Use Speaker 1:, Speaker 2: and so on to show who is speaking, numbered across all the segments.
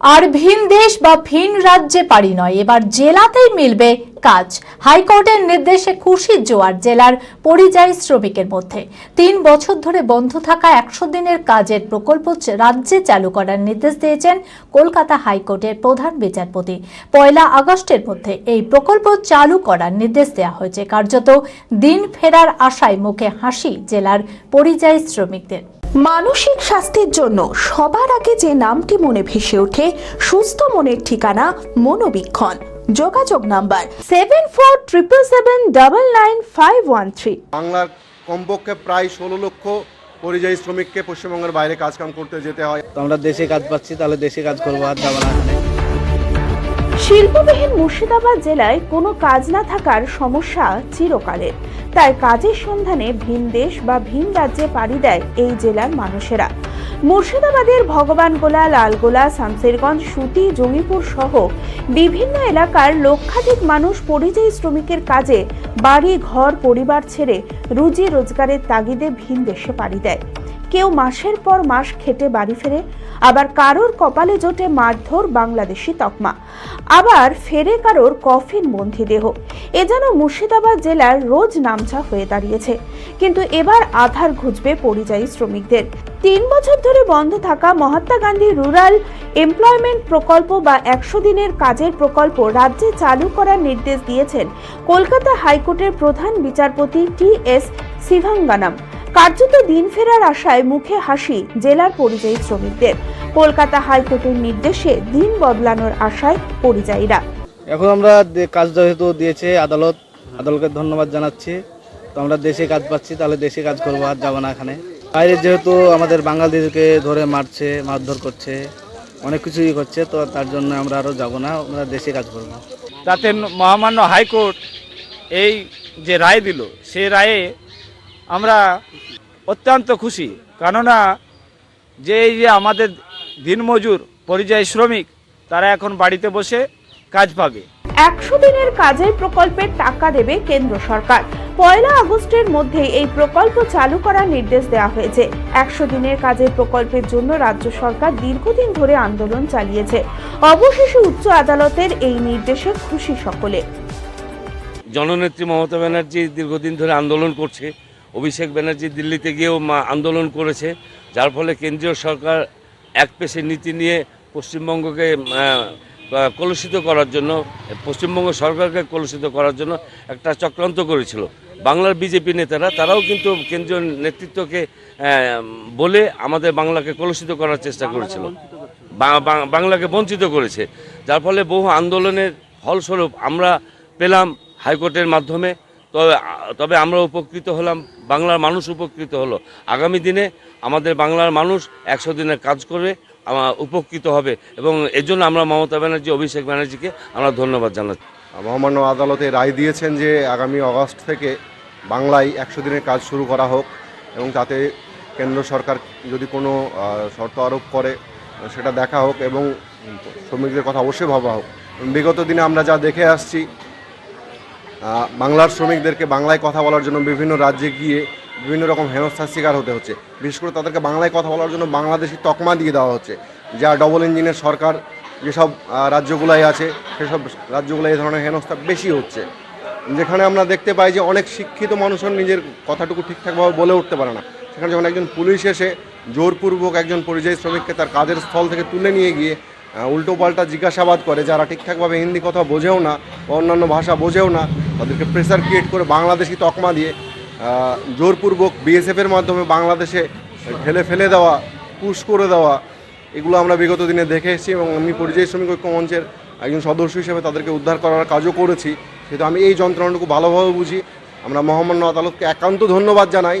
Speaker 1: আর ভিন দেশ বা ভিন রাজ্যে পারি নয়, এবার জেলাতেই মিলবে কাজ। হাইকোর্টের নির্দেশে খুশির জোয়ার জেলার পরিযায়ী শ্রমিকের মধ্যে। তিন বছর ধরে বন্ধ থাকা একশো দিনের কাজের প্রকল্প রাজ্যে চালু করার নির্দেশ দিয়েছেন কলকাতা হাইকোর্টের প্রধান বিচারপতি। পয়লা আগস্টের মধ্যে এই প্রকল্প চালু করার নির্দেশ দেওয়া হয়েছে। কার্যত দিন ফেরার আশায় মুখে হাসি জেলার পরিযায়ী শ্রমিকদের।
Speaker 2: মানসিক স্বাস্থ্যের জন্য সবার আগে যে নামটি মনে ভেসে ওঠে সুস্থ মনের ঠিকানা মনোবীক্ষণ। যোগাযোগ number seven four triple seven double nine five one three
Speaker 3: বাংলার কমপক্ষে প্রায় ষোলো লক্ষ পরিযায়ী শ্রমিককে পশ্চিমবঙ্গের বাইরে কাজকাম করতে যেতে হয়।
Speaker 4: তো আমরা দেশে কাজ পাচ্ছি তাহলে দেশে কাজ করব আর যাব না
Speaker 2: শিল্পবিহীন মুর্শিদাবাদ জেলায় কোনো কাজ না থাকার সমস্যা চিরকালের। তাই কাজের সন্ধানে ভিন দেশ বা ভিন রাজ্যে পাড়ি দেয় এই জেলার মানুষেরা। মুর্শিদাবাদের ভগবানগোলা, লালগোলা, শামসেরগঞ্জ, সুতি, জঙ্গিপুর সহ বিভিন্ন এলাকার লক্ষাধিক মানুষ পরিযায়ী শ্রমিকের কাজে বাড়ি, ঘর, পরিবার ছেড়ে রুজি রোজগারের তাগিদে ভিন দেশে পাড়ি দেয়। কেউ মাসের পর মাস খেটে বাড়ি ফেরে, আবার কারোর কপালে জোটে মারধর বাংলাদেশি তকমা। আবার ফেরে কারোর কফিন বন্ধি দেহ। এ যেন মুর্শিদাবাদ জেলার রোজ নামচা হয়ে দাঁড়িয়েছে। কিন্তু এবার আধার ঘুচবে পরিযায়ী শ্রমিকদের। তিন বছর ধরে বন্ধ থাকা মহাত্মা গান্ধী রুরাল এমপ্লয়মেন্ট প্রকল্প বা একশো দিনের কাজের প্রকল্প রাজ্যে চালু করার নির্দেশ দিয়েছেন কলকাতা হাইকোর্টের প্রধান বিচারপতি টি এস সিভাঙ্গানাম কার্যত দিন ফেরার আশায় মুখে হাসি জেলার পরিযায়ী শ্রমিকদের। কলকাতা হাইকোর্টের নির্দেশে দিন বদলানোর আশায় পরিযায়ীরা।
Speaker 4: এখন আমরা কাজ যেহেতু দিয়েছে আদালত আদালতকে ধন্যবাদ জানাচ্ছি। তো আমরা দেশে কাজ পাচ্ছি তাহলে দেশে কাজ করব আর যাব না এখানে। বাইরে যেহেতু আমাদের বাঙালিদেরকে ধরে মারছে মারধর করছে অনেক কিছুই করছে তো তার জন্য আমরা আরও যাব না আমরা দেশে কাজ করব।
Speaker 5: তাতে মহামান্য হাইকোর্ট এই যে রায় দিল সে রায়ে আমরা অত্যন্ত খুশি। কেননা যে এই যে আমাদের দিনমজুর পরিযায়ী শ্রমিক তারা এখন বাড়িতে বসে কাজ পাবে।
Speaker 2: একশো দিনের কাজের প্রকল্পের টাকা দেবে কেন্দ্র সরকার। পয়লা আগস্টের মধ্যে এই প্রকল্প চালু করার নির্দেশ দেওয়া হয়েছে। একশো দিনের কাজের প্রকল্পের জন্য রাজ্য সরকার দীর্ঘদিন ধরে আন্দোলন চালিয়েছে। অবশেষে উচ্চ আদালতের এই নির্দেশে খুশি সকলে।
Speaker 6: জননেত্রী মমতা ব্যানার্জি দীর্ঘদিন ধরে আন্দোলন করছে। অভিষেক ব্যানার্জি দিল্লিতে গিয়েও মা- আন্দোলন করেছে যার ফলে কেন্দ্রীয় সরকার এক পেশে নীতি নিয়ে পশ্চিমবঙ্গকে কলুষিত করার জন্য পশ্চিমবঙ্গ সরকারকে কলুষিত করার জন্য একটা চক্রান্ত করেছিল। বাংলার বিজেপি নেতারা তারাও কিন্তু কেন্দ্রীয় নেতৃত্বকে বলে আমাদের বাংলাকে কলুষিত করার চেষ্টা করেছিল। বাংলাকে বঞ্চিত করেছে। যার ফলে বহু আন্দোলনের ফলস্বরূপ আমরা পেলাম হাইকোর্টের মাধ্যমে তবে তবে আমরা উপকৃত হলাম, বাংলার মানুষ উপকৃত হলো। আগামী দিনে আমাদের বাংলার মানুষ একশো দিনের কাজ করবে, আমা- উপকৃত হবে এবং এজন্য আমরা মমতা ব্যানার্জি, অভিষেক ব্যানার্জিকে আমরা ধন্যবাদ জানাচ্ছি।
Speaker 3: মহামান্য আদালতে রায় দিয়েছেন যে আগামী অগস্ট থেকে বাংলায় একশো দিনের কাজ শুরু করা হোক এবং তাতে কেন্দ্র সরকার যদি কোনো শর্ত আরোপ করে, সেটা দেখা হোক এবং শ্রমিকদের কথা অবশ্যই ভাবা হোক। বিগত দিনে আমরা যা দেখে আসছি বাংলার শ্রমিকদেরকে বাংলায় কথা বলার জন্য বিভিন্ন রাজ্যে গিয়ে বিভিন্ন রকম হেনস্থার শিকার হতে হচ্ছে। বিশেষ করে তাদেরকে বাংলায় কথা বলার জন্য বাংলাদেশি তকমা দিয়ে দেওয়া হচ্ছে, যা ডবল ইঞ্জিনের সরকার যেসব রাজ্যগুলাই আছে, সেসব রাজ্যগুলো এই ধরনের হেনস্থা বেশি হচ্ছে। যেখানে আমরা দেখতে পাই যে অনেক শিক্ষিত মানুষও নিজের কথাটুকু ঠিকঠাকভাবে বলে উঠতে পারে না। সেখানে যখন একজন পুলিশ এসে জোরপূর্বক একজন পরিযায়ী শ্রমিককে তার কাজের স্থল থেকে তুলে নিয়ে গিয়ে উল্টো পাল্টা জিজ্ঞাসাবাদ করে, যারা ঠিকঠাকভাবে হিন্দি কথা বোঝেও না বা অন্যান্য ভাষা বোঝেও না, তাদেরকে প্রেসার ক্রিয়েট করে বাংলাদেশি তকমা দিয়ে জোরপূর্বক বিএসএফের মাধ্যমে বাংলাদেশে ঠেলে ফেলে দেওয়া পুশ করে দেওয়া, এগুলো আমরা বিগত দিনে দেখে এসেছি এবং আমি পরিযায়ী শ্রমিক ঐক্য মঞ্চের একজন সদস্য হিসেবে তাদেরকে উদ্ধার করার কাজও করেছি। সেহেতু আমি এই যন্ত্রণাটুকু ভালোভাবে বুঝি। আমরা মহামান্য আদালতকে একান্ত ধন্যবাদ জানাই।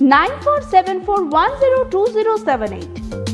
Speaker 2: 947410278.